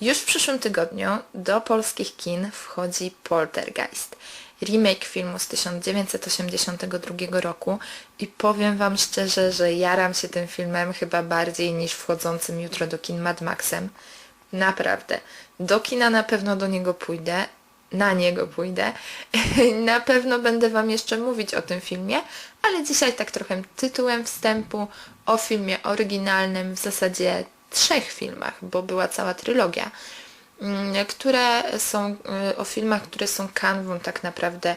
Już w przyszłym tygodniu do polskich kin wchodzi Poltergeist, remake filmu z 1982 roku i powiem Wam szczerze, że jaram się tym filmem chyba bardziej niż wchodzącym jutro do kin Mad Maxem. Naprawdę. Do kina na pewno do niego pójdę, na niego pójdę. Na pewno będę Wam jeszcze mówić o tym filmie, ale dzisiaj tak trochę tytułem wstępu o filmie oryginalnym, w zasadzie trzech filmach, bo była cała trylogia, mm, które są y, o filmach, które są kanwą tak naprawdę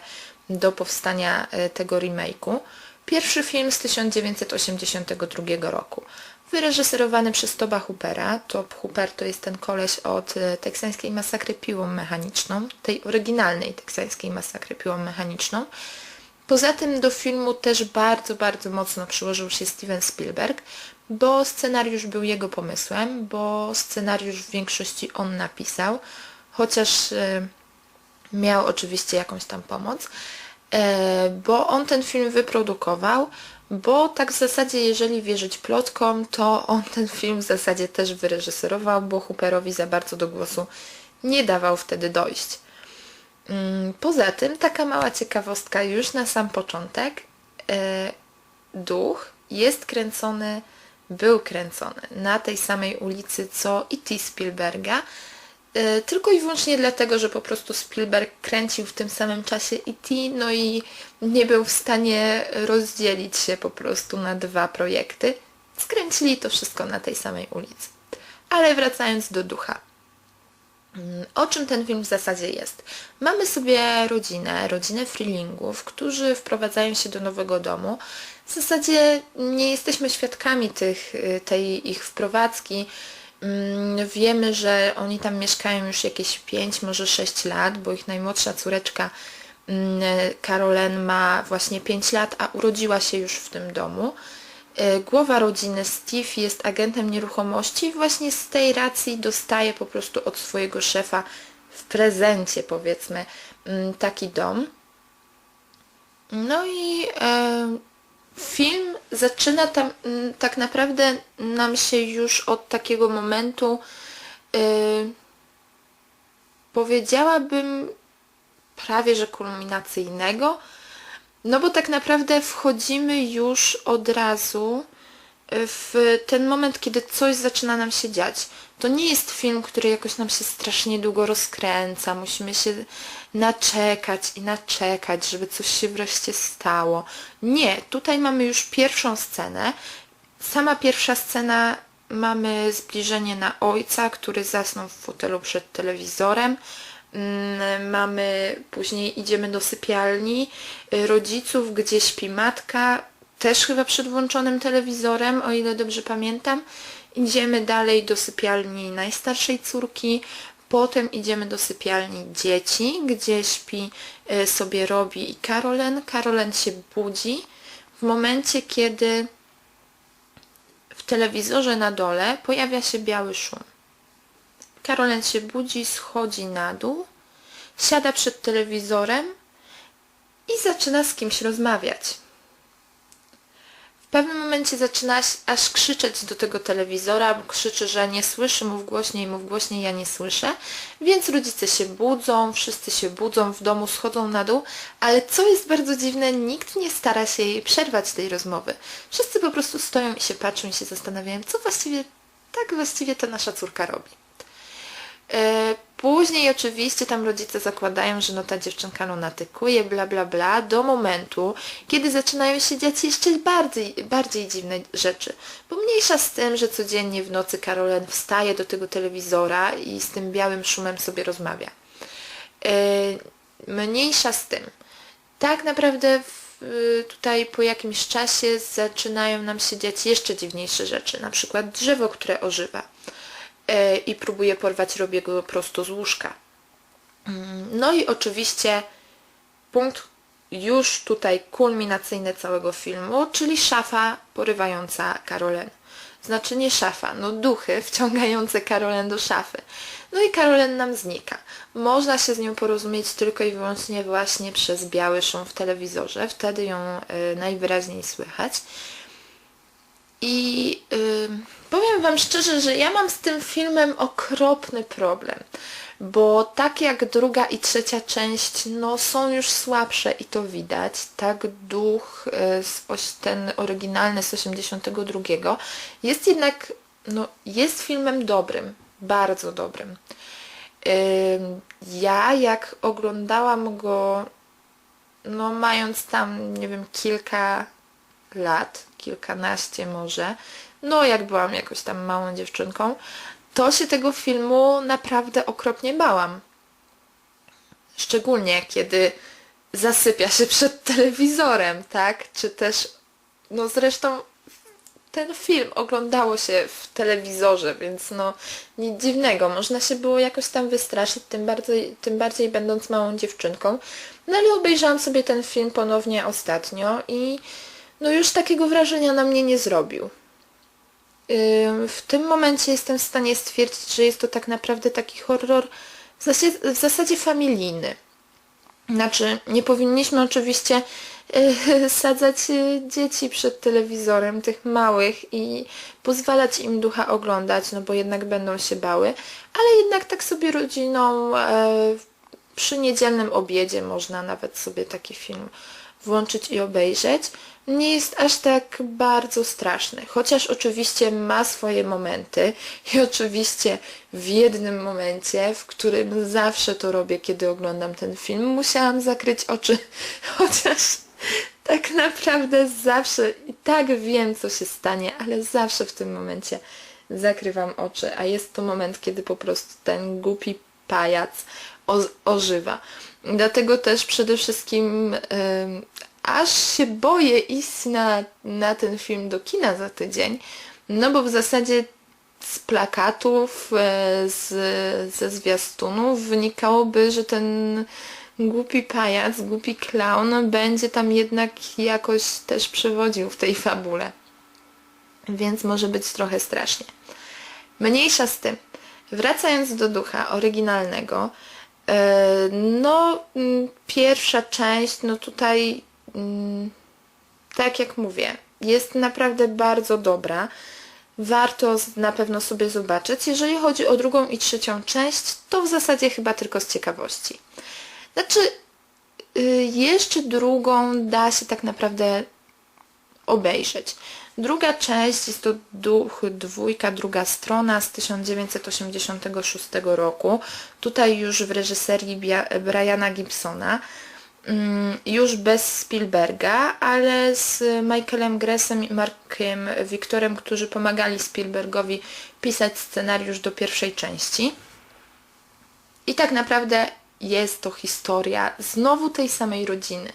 do powstania y, tego remake'u. Pierwszy film z 1982 roku, wyreżyserowany przez Toba Hoopera. Tob Hooper to jest ten koleś od y, teksańskiej masakry piłą mechaniczną, tej oryginalnej teksańskiej masakry piłą mechaniczną. Poza tym do filmu też bardzo, bardzo mocno przyłożył się Steven Spielberg, bo scenariusz był jego pomysłem, bo scenariusz w większości on napisał, chociaż e, miał oczywiście jakąś tam pomoc, e, bo on ten film wyprodukował, bo tak w zasadzie, jeżeli wierzyć plotkom, to on ten film w zasadzie też wyreżyserował, bo Hooperowi za bardzo do głosu nie dawał wtedy dojść. Mm, Poza tym, taka mała ciekawostka już na sam początek, e, duch jest kręcony, był kręcony na tej samej ulicy co E.T. Spielberga, e, tylko i wyłącznie dlatego, że po prostu Spielberg kręcił w tym samym czasie E.T., no i nie był w stanie rozdzielić się po prostu na dwa projekty. Skręcili to wszystko na tej samej ulicy. Ale wracając do ducha. Mm, O czym ten film w zasadzie jest? Mamy sobie rodzinę, rodzinę freelingów, którzy wprowadzają się do nowego domu. W zasadzie nie jesteśmy świadkami tych, y, tej ich wprowadzki. Mm, Wiemy, że oni tam mieszkają już jakieś 5, może 6 lat, bo ich najmłodsza córeczka mm, Carolen ma właśnie 5 lat, a urodziła się już w tym domu. E, Głowa rodziny Steve jest agentem nieruchomości i właśnie z tej racji dostaje po prostu od swojego szefa w prezencie powiedzmy mm, taki dom. No i e, film zaczyna tam mm, tak naprawdę nam się już od takiego momentu e, powiedziałabym prawie że kulminacyjnego, no bo tak naprawdę wchodzimy już od razu w ten moment, kiedy coś zaczyna nam się dziać. To nie jest film, który jakoś nam się strasznie długo rozkręca. Musimy się naczekać i naczekać, żeby coś się wreszcie stało. Nie, tutaj mamy już pierwszą scenę. Sama pierwsza scena mamy zbliżenie na ojca, który zasnął w fotelu przed telewizorem. Mm, Mamy, później idziemy do sypialni y, rodziców, gdzie śpi matka, też chyba przed włączonym telewizorem, o ile dobrze pamiętam. Idziemy dalej do sypialni najstarszej córki, potem idziemy do sypialni dzieci, gdzie śpi y, sobie Robi i Carolen. Carolen się budzi w momencie, kiedy w telewizorze na dole pojawia się biały szum. Carolen się budzi, schodzi na dół, siada przed telewizorem i zaczyna z kimś rozmawiać. W pewnym momencie zaczyna aż krzyczeć do tego telewizora, bo krzyczy, że nie słyszy, mów głośniej, mów głośniej, ja nie słyszę. Więc rodzice się budzą, wszyscy się budzą w domu, schodzą na dół, ale co jest bardzo dziwne, nikt nie stara się jej przerwać tej rozmowy. Wszyscy po prostu stoją i się patrzą i się zastanawiają, co właściwie, tak właściwie ta nasza córka robi. E, Później oczywiście tam rodzice zakładają, że no ta dziewczynka lunatykuje, bla bla bla, do momentu, kiedy zaczynają się dziać jeszcze bardziej, bardziej dziwne rzeczy. Bo mniejsza z tym, że codziennie w nocy Carolen wstaje do tego telewizora i z tym białym szumem sobie rozmawia. E, Mniejsza z tym. Tak naprawdę w, tutaj po jakimś czasie zaczynają nam się dziać jeszcze dziwniejsze rzeczy. Na przykład drzewo, które ożywa e, i próbuje porwać Robiego prosto z łóżka. Mm, No i oczywiście punkt już tutaj kulminacyjny całego filmu, czyli szafa porywająca Karolen. Znaczy nie szafa, no duchy wciągające Karolen do szafy. No i Karolen nam znika. Można się z nią porozumieć tylko i wyłącznie właśnie przez biały szum w telewizorze. Wtedy ją y, najwyraźniej słychać. I powiem Wam szczerze, że ja mam z tym filmem okropny problem, bo tak jak druga i trzecia część, no są już słabsze i to widać, tak duch, y, ten oryginalny z 82 jest jednak, no jest filmem dobrym, bardzo dobrym. Ym, Ja jak oglądałam go, no mając tam, nie wiem, kilka lat, kilkanaście może, no jak byłam jakoś tam małą dziewczynką, to się tego filmu naprawdę okropnie bałam. Szczególnie kiedy zasypia się przed telewizorem, tak? Czy też, no zresztą ten film oglądało się w telewizorze, więc no nic dziwnego, można się było jakoś tam wystraszyć, tym bardziej, tym bardziej będąc małą dziewczynką. No ale obejrzałam sobie ten film ponownie ostatnio i no już takiego wrażenia na mnie nie zrobił. W tym momencie jestem w stanie stwierdzić, że jest to tak naprawdę taki horror w zasadzie, w zasadzie familijny. Znaczy, nie powinniśmy oczywiście e, sadzać e, dzieci przed telewizorem, tych małych i pozwalać im ducha oglądać, no bo jednak będą się bały, ale jednak tak sobie rodziną e, przy niedzielnym obiedzie można nawet sobie taki film włączyć i obejrzeć. Nie jest aż tak bardzo straszny, chociaż oczywiście ma swoje momenty i oczywiście w jednym momencie, w którym zawsze to robię, kiedy oglądam ten film, musiałam zakryć oczy, chociaż tak naprawdę zawsze i tak wiem, co się stanie, ale zawsze w tym momencie zakrywam oczy, a jest to moment, kiedy po prostu ten głupi pajac ożywa. Dlatego też przede wszystkim ym, aż się boję iść na, na ten film do kina za tydzień, no bo w zasadzie z plakatów, e, z, ze zwiastunów wynikałoby, że ten głupi pajac, głupi clown będzie tam jednak jakoś też przewodził w tej fabule. Więc może być trochę strasznie. Mniejsza z tym. Wracając do ducha oryginalnego, e, no pierwsza część, no tutaj tak jak mówię, jest naprawdę bardzo dobra. Warto na pewno sobie zobaczyć. Jeżeli chodzi o drugą i trzecią część, to w zasadzie chyba tylko z ciekawości. Znaczy, y, jeszcze drugą da się tak naprawdę obejrzeć. Druga część jest to Duch Dwójka, druga strona z 1986 roku. Tutaj już w reżyserii Briana Gibsona. Mm, Już bez Spielberga, ale z Michaelem Gressem i Markiem Victorem, którzy pomagali Spielbergowi pisać scenariusz do pierwszej części. I tak naprawdę jest to historia znowu tej samej rodziny.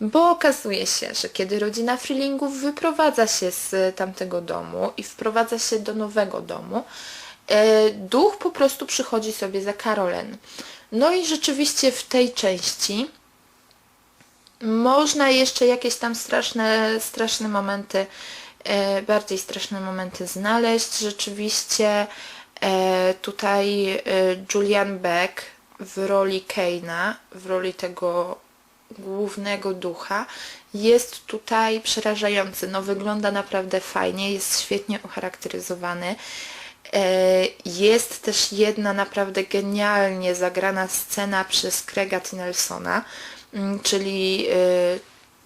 Bo okazuje się, że kiedy rodzina Freelingów wyprowadza się z tamtego domu i wprowadza się do nowego domu, e, duch po prostu przychodzi sobie za Carolen. No i rzeczywiście w tej części można jeszcze jakieś tam straszne, straszne momenty, e, bardziej straszne momenty znaleźć. Rzeczywiście e, tutaj e, Julian Beck w roli Keina, w roli tego głównego ducha, jest tutaj przerażający. No wygląda naprawdę fajnie, jest świetnie ucharakteryzowany. Jest też jedna naprawdę genialnie zagrana scena przez Craiga T. Mm, czyli, e,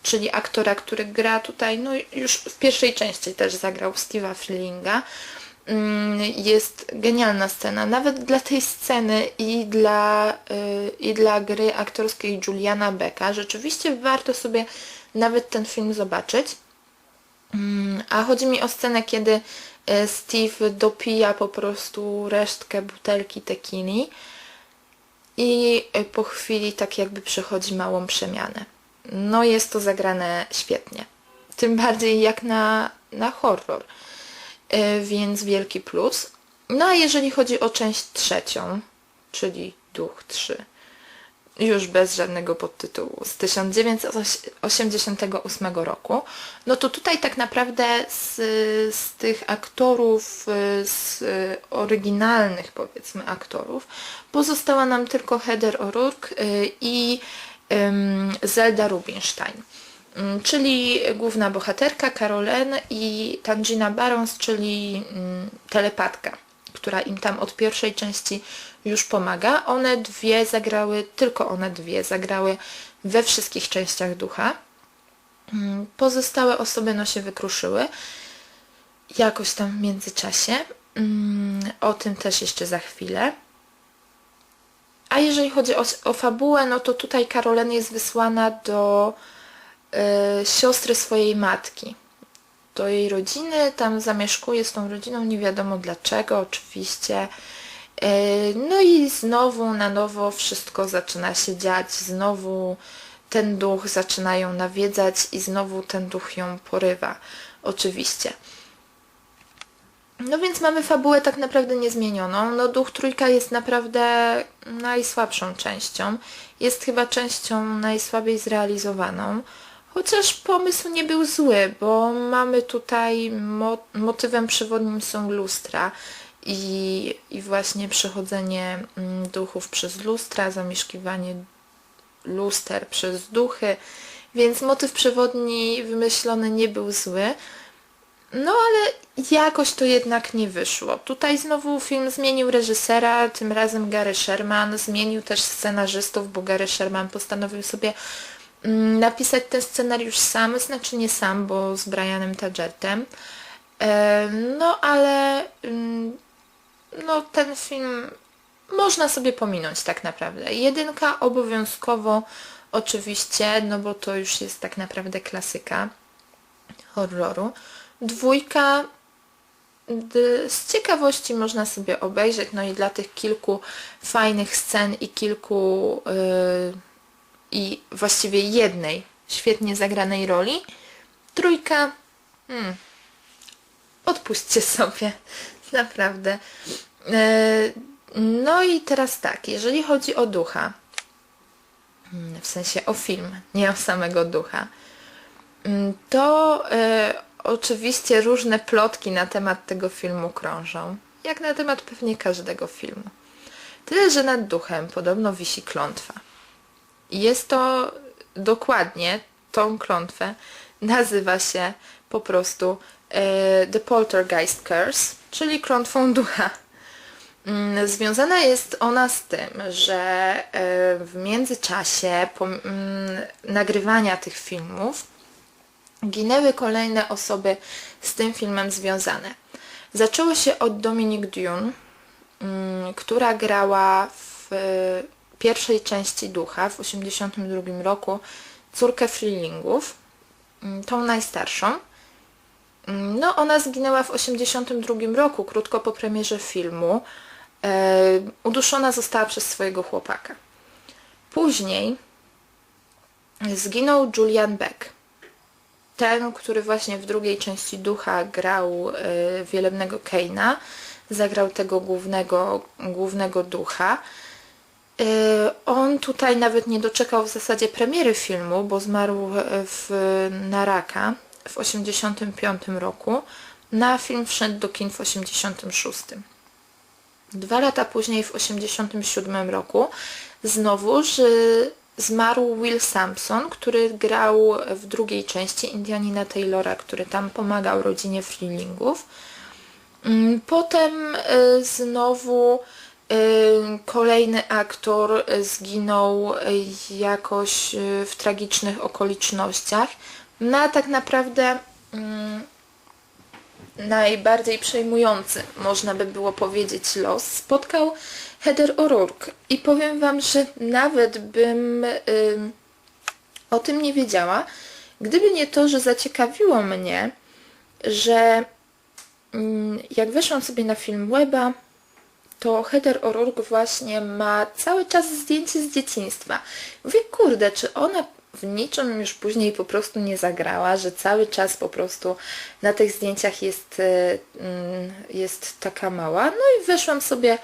czyli aktora, który gra tutaj, no już w pierwszej części też zagrał Steve'a Freelinga. Mm, Jest genialna scena, nawet dla tej sceny i dla, y, i dla gry aktorskiej Juliana Becka. Rzeczywiście warto sobie nawet ten film zobaczyć. Mm, A chodzi mi o scenę, kiedy e, Steve dopija po prostu resztkę butelki tequili i e, po chwili tak jakby przechodzi małą przemianę. No jest to zagrane świetnie. Tym bardziej jak na, na horror. E, Więc wielki plus. No a jeżeli chodzi o część trzecią, czyli Duch 3, już bez żadnego podtytułu, z 1988 roku, no to tutaj tak naprawdę z, z tych aktorów, y, z oryginalnych powiedzmy aktorów, pozostała nam tylko Heather O'Rourke y, i Zelda Rubinstein. Mm, czyli główna bohaterka Carolen i Tangina Barons, czyli mm, telepatka, która im tam od pierwszej części już pomaga. One dwie zagrały, tylko one dwie zagrały we wszystkich częściach ducha. Mm, Pozostałe osoby no się wykruszyły jakoś tam w międzyczasie. Mm, O tym też jeszcze za chwilę. A jeżeli chodzi o, o fabułę, no to tutaj Carolen jest wysłana do e, siostry swojej matki. Do jej rodziny, tam zamieszkuje z tą rodziną, nie wiadomo dlaczego, oczywiście. E, no i znowu na nowo wszystko zaczyna się dziać, znowu ten duch zaczyna ją nawiedzać i znowu ten duch ją porywa. Oczywiście. No więc mamy fabułę tak naprawdę niezmienioną. No Duch Trójka jest naprawdę najsłabszą częścią. Jest chyba częścią najsłabiej zrealizowaną. Chociaż pomysł nie był zły, bo mamy tutaj mo motywem przewodnim są lustra i, i właśnie przechodzenie mm, duchów przez lustra, zamieszkiwanie luster przez duchy, więc motyw przewodni wymyślony nie był zły. No ale jakoś to jednak nie wyszło. Tutaj znowu film zmienił reżysera, tym razem Gary Sherman, zmienił też scenarzystów, bo Gary Sherman postanowił sobie mm, napisać ten scenariusz sam, znaczy nie sam, bo z Brianem Tadgertem. E, No ale mm, no ten film można sobie pominąć tak naprawdę. Jedynka obowiązkowo oczywiście, no bo to już jest tak naprawdę klasyka horroru. Dwójka z ciekawości można sobie obejrzeć, no i dla tych kilku fajnych scen i kilku yy, i właściwie jednej świetnie zagranej roli. Trójka hmm, odpuśćcie sobie, naprawdę. Yy, no i teraz tak, jeżeli chodzi o ducha, mm, w sensie o film, nie o samego ducha, mm, to e, oczywiście różne plotki na temat tego filmu krążą, jak na temat pewnie każdego filmu. Tyle, że nad duchem podobno wisi klątwa. Jest to dokładnie, tą klątwę nazywa się po prostu e, The Poltergeist Curse, czyli klątwą ducha. Mm, Związana jest ona z tym, że e, w międzyczasie mm, nagrywania tych filmów ginęły kolejne osoby z tym filmem związane. Zaczęło się od Dominique Dune, mm, która grała w e, pierwszej części Ducha w 1982 roku córkę Freelingów, tą najstarszą. Mm, No, ona zginęła w 1982 roku, krótko po premierze filmu. E, uduszona została przez swojego chłopaka. Później zginął Julian Beck. Ten, który właśnie w drugiej części Ducha grał e, wielebnego Keina, zagrał tego głównego, głównego ducha. E, On tutaj nawet nie doczekał w zasadzie premiery filmu, bo zmarł w, na raka w 1985 roku. Na film wszedł do kin w 1986. Dwa lata później, w 1987 roku, znowuż zmarł Will Sampson, który grał w drugiej części Indianina Taylora, który tam pomagał rodzinie Freelingów. Mm, Potem y, znowu y, kolejny aktor zginął y, jakoś y, w tragicznych okolicznościach. No a tak naprawdę mm, najbardziej przejmujący, można by było powiedzieć, los spotkał Heather O'Rourke. I powiem Wam, że nawet bym ym, o tym nie wiedziała, gdyby nie to, że zaciekawiło mnie, że ym, jak weszłam sobie na film Weba, to Heather O'Rourke właśnie ma cały czas zdjęcie z dzieciństwa. Mówię, kurde, czy ona w niczym już później po prostu nie zagrała, że cały czas po prostu na tych zdjęciach jest, y, mm, jest taka mała. No i weszłam sobie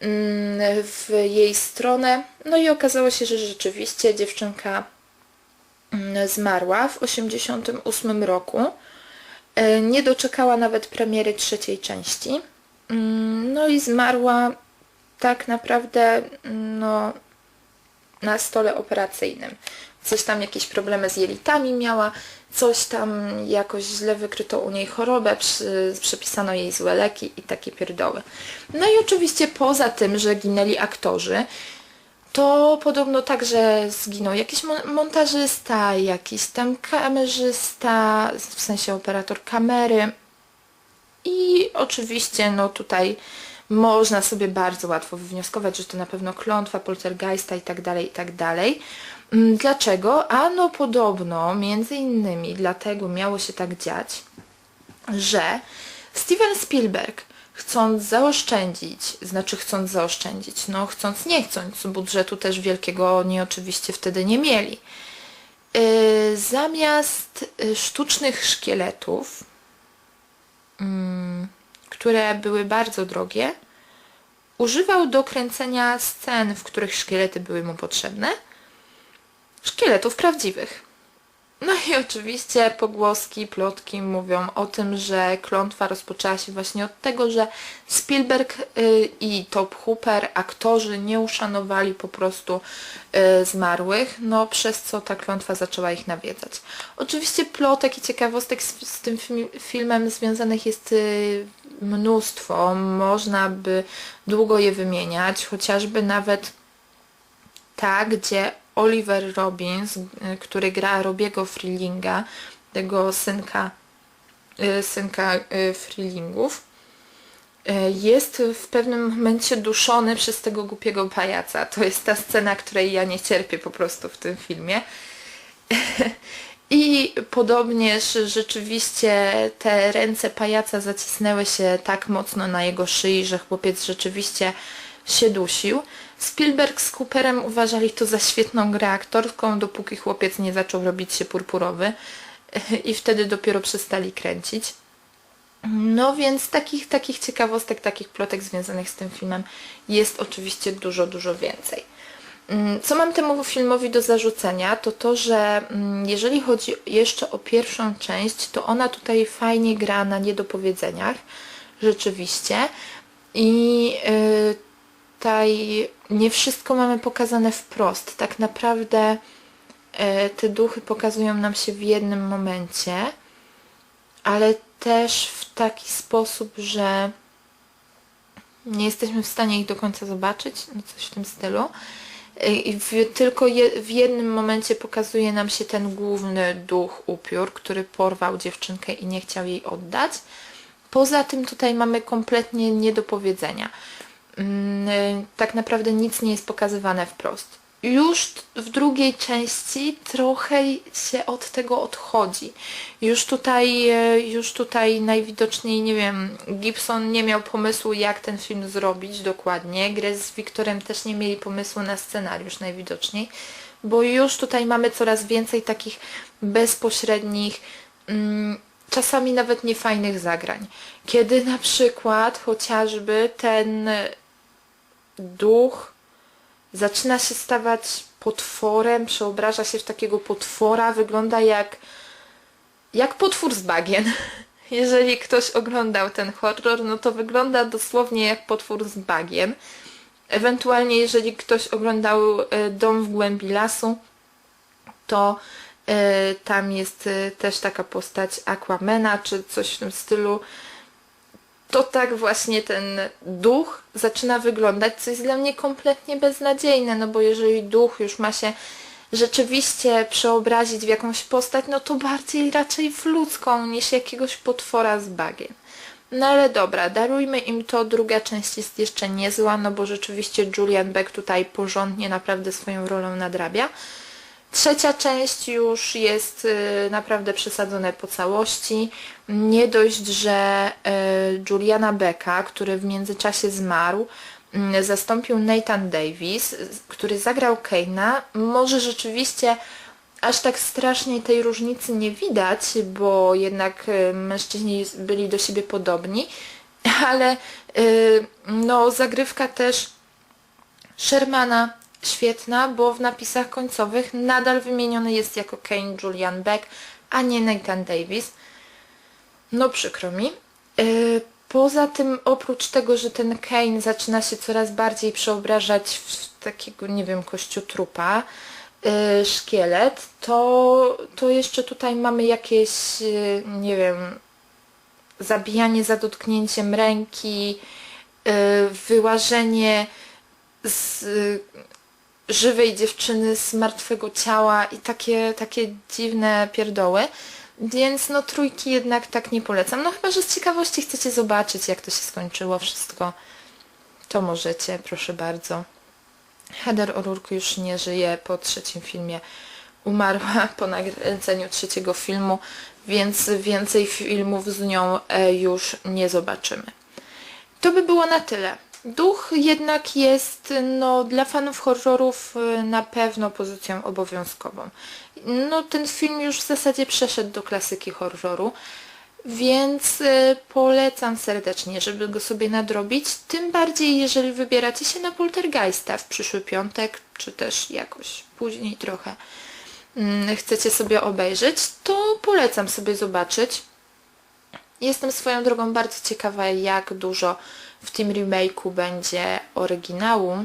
mm, w jej stronę, no i okazało się, że rzeczywiście dziewczynka mm, zmarła w 1988 roku. Y, Nie doczekała nawet premiery trzeciej części. No i zmarła tak naprawdę no, na stole operacyjnym. coś tam jakieś problemy z jelitami miała, coś tam jakoś źle wykryto u niej chorobę, przy, przypisano jej złe leki i takie pierdoły. No i oczywiście poza tym, że ginęli aktorzy, to podobno także zginął jakiś mon- montażysta, jakiś tam kamerzysta, w sensie operator kamery. I oczywiście no tutaj można sobie bardzo łatwo wywnioskować, że to na pewno klątwa poltergeista i tak dalej, i tak dalej. Mm, Dlaczego? Ano podobno, między innymi dlatego miało się tak dziać, że Steven Spielberg chcąc zaoszczędzić, znaczy chcąc zaoszczędzić, no chcąc nie chcąc, budżetu też wielkiego oni oczywiście wtedy nie mieli. Yy, zamiast y, sztucznych szkieletów, mm, które były bardzo drogie, używał do kręcenia scen, w których szkielety były mu potrzebne, szkieletów prawdziwych. No i oczywiście pogłoski, plotki mówią o tym, że klątwa rozpoczęła się właśnie od tego, że Spielberg y, i Top Hooper, aktorzy, nie uszanowali po prostu y, zmarłych, no przez co ta klątwa zaczęła ich nawiedzać. Oczywiście plotek i ciekawostek z, z tym fi- filmem związanych jest y, mnóstwo, można by długo je wymieniać, chociażby nawet ta, gdzie Oliver Robbins, y, który gra Robiego Freelinga, tego synka, y, synka y, Freelingów, jest w pewnym momencie duszony przez tego głupiego pajaca. To jest ta scena, której ja nie cierpię po prostu w tym filmie. I podobnież rzeczywiście te ręce pajaca zacisnęły się tak mocno na jego szyi, że chłopiec rzeczywiście się dusił. Spielberg z Cooperem uważali to za świetną grę aktorską, dopóki chłopiec nie zaczął robić się purpurowy i wtedy dopiero przestali kręcić. No więc takich, takich ciekawostek, takich plotek związanych z tym filmem jest oczywiście dużo, dużo więcej. Mm, Co mam temu filmowi do zarzucenia, to to, że mm, jeżeli chodzi jeszcze o pierwszą część, to ona tutaj fajnie gra na niedopowiedzeniach, rzeczywiście. I tutaj nie wszystko mamy pokazane wprost. Tak naprawdę yy, te duchy pokazują nam się w jednym momencie, ale też w taki sposób, że nie jesteśmy w stanie ich do końca zobaczyć, no coś w tym stylu. I w, tylko je, w jednym momencie pokazuje nam się ten główny duch upiór, który porwał dziewczynkę i nie chciał jej oddać. Poza tym tutaj mamy kompletnie nie do powiedzenia. Mm, y, Tak naprawdę nic nie jest pokazywane wprost. Już w drugiej części trochę się od tego odchodzi. Już tutaj, e, już tutaj najwidoczniej, nie wiem, Gibson nie miał pomysłu, jak ten film zrobić dokładnie. Grę z Wiktorem też nie mieli pomysłu na scenariusz najwidoczniej, bo już tutaj mamy coraz więcej takich bezpośrednich, mm, czasami nawet niefajnych zagrań. Kiedy na przykład chociażby ten duch zaczyna się stawać potworem, przeobraża się w takiego potwora, wygląda jak, jak potwór z bagien. Jeżeli ktoś oglądał ten horror, no to wygląda dosłownie jak potwór z bagien. Ewentualnie jeżeli ktoś oglądał e, Dom w głębi lasu, to e, tam jest e, też taka postać Aquamena, czy coś w tym stylu to tak właśnie ten duch zaczyna wyglądać, co jest dla mnie kompletnie beznadziejne, no bo jeżeli duch już ma się rzeczywiście przeobrazić w jakąś postać, no to bardziej raczej w ludzką niż jakiegoś potwora z bagien. No ale dobra, darujmy im to, druga część jest jeszcze niezła, no bo rzeczywiście Julian Beck tutaj porządnie naprawdę swoją rolą nadrabia. Trzecia część już jest y, naprawdę przesadzone po całości. Nie dość, że y, Juliana Becka, który w międzyczasie zmarł, y, zastąpił Nathan Davis, który zagrał Kane'a. Może rzeczywiście aż tak strasznie tej różnicy nie widać, bo jednak y, mężczyźni byli do siebie podobni, ale no zagrywka też Shermana świetna, bo w napisach końcowych nadal wymieniony jest jako Kane Julian Beck, a nie Nathan Davis. No przykro mi. Yy, Poza tym, oprócz tego, że ten Kane zaczyna się coraz bardziej przeobrażać w takiego, nie wiem, kościotrupa, y, szkielet, to, to jeszcze tutaj mamy jakieś, y, nie wiem, zabijanie za dotknięciem ręki, wyłażenie z żywej dziewczyny z martwego ciała i takie, takie dziwne pierdoły. Więc no trójki jednak tak nie polecam. No chyba, że z ciekawości chcecie zobaczyć jak to się skończyło wszystko. To możecie, proszę bardzo. Heather O'Rourke już nie żyje po trzecim filmie. Umarła po nakręceniu trzeciego filmu, więc więcej filmów z nią e, już nie zobaczymy. To by było na tyle. Duch jednak jest no, dla fanów horrorów y, na pewno pozycją obowiązkową. No, ten film już w zasadzie przeszedł do klasyki horroru, więc y, polecam serdecznie, żeby go sobie nadrobić. Tym bardziej, jeżeli wybieracie się na Poltergeista w przyszły piątek, czy też jakoś później trochę mm, chcecie sobie obejrzeć, to polecam sobie zobaczyć. Jestem swoją drogą bardzo ciekawa, jak dużo w tym remake'u będzie oryginału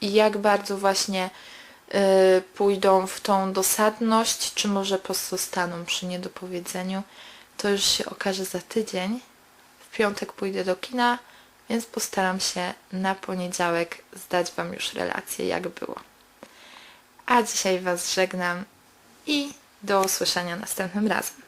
i jak bardzo właśnie y, pójdą w tą dosadność, czy może pozostaną przy niedopowiedzeniu. To już się okaże za tydzień. W piątek pójdę do kina, więc postaram się na poniedziałek zdać Wam już relację, jak było. A dzisiaj Was żegnam i do usłyszenia następnym razem.